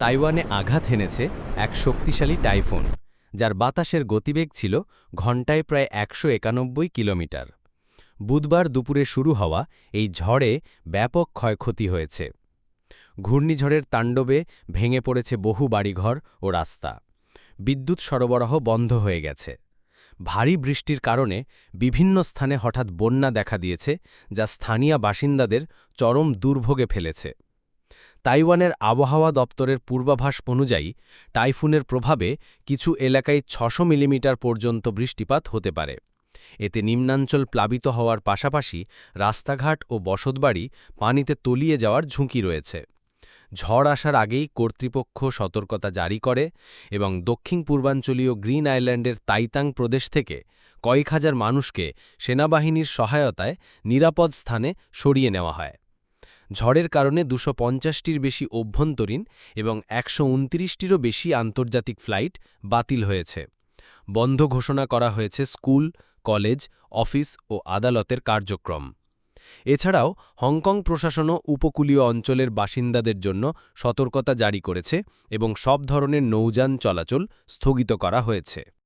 তাইওয়ানে আঘাত হেনেছে এক শক্তিশালী টাইফুন, যার বাতাসের গতিবেগ ছিল ঘণ্টায় প্রায় একশো একানব্বই কিলোমিটার। বুধবার দুপুরে শুরু হওয়া এই ঝড়ে ব্যাপক ক্ষয়ক্ষতি হয়েছে। ঘূর্ণিঝড়ের তাণ্ডবে ভেঙে পড়েছে বহু বাড়িঘর ও রাস্তা। বিদ্যুৎ সরবরাহ বন্ধ হয়ে গেছে। ভারী বৃষ্টির কারণে বিভিন্ন স্থানে হঠাৎ বন্যা দেখা দিয়েছে, যা স্থানীয় বাসিন্দাদের চরম দুর্ভোগে ফেলেছে। তাইওয়ানের আবহাওয়া দপ্তরের পূর্বাভাস অনুযায়ী, টাইফুনের প্রভাবে কিছু এলাকায় ছশো মিলিমিটার পর্যন্ত বৃষ্টিপাত হতে পারে। এতে নিম্নাঞ্চল প্লাবিত হওয়ার পাশাপাশি রাস্তাঘাট ও বসতবাড়ি পানিতে তলিয়ে যাওয়ার ঝুঁকি রয়েছে। ঝড় আসার আগেই কর্তৃপক্ষ সতর্কতা জারি করে এবং দক্ষিণ পূর্বাঞ্চলীয় গ্রিন আইল্যান্ডের তাইতাং প্রদেশ থেকে কয়েক হাজার মানুষকে সেনাবাহিনীর সহায়তায় নিরাপদ স্থানে সরিয়ে নেওয়া হয়। ঝড়ের কারণে দুশো পঞ্চাশটির বেশি অভ্যন্তরীণ এবং একশো উনত্রিশটিরও বেশি আন্তর্জাতিক ফ্লাইট বাতিল হয়েছে। বন্ধ ঘোষণা করা হয়েছে স্কুল, কলেজ, অফিস ও আদালতের কার্যক্রম। এছাড়াও হংকং প্রশাসনও উপকূলীয় অঞ্চলের বাসিন্দাদের জন্য সতর্কতা জারি করেছে এবং সব ধরনের নৌযান চলাচল স্থগিত করা হয়েছে।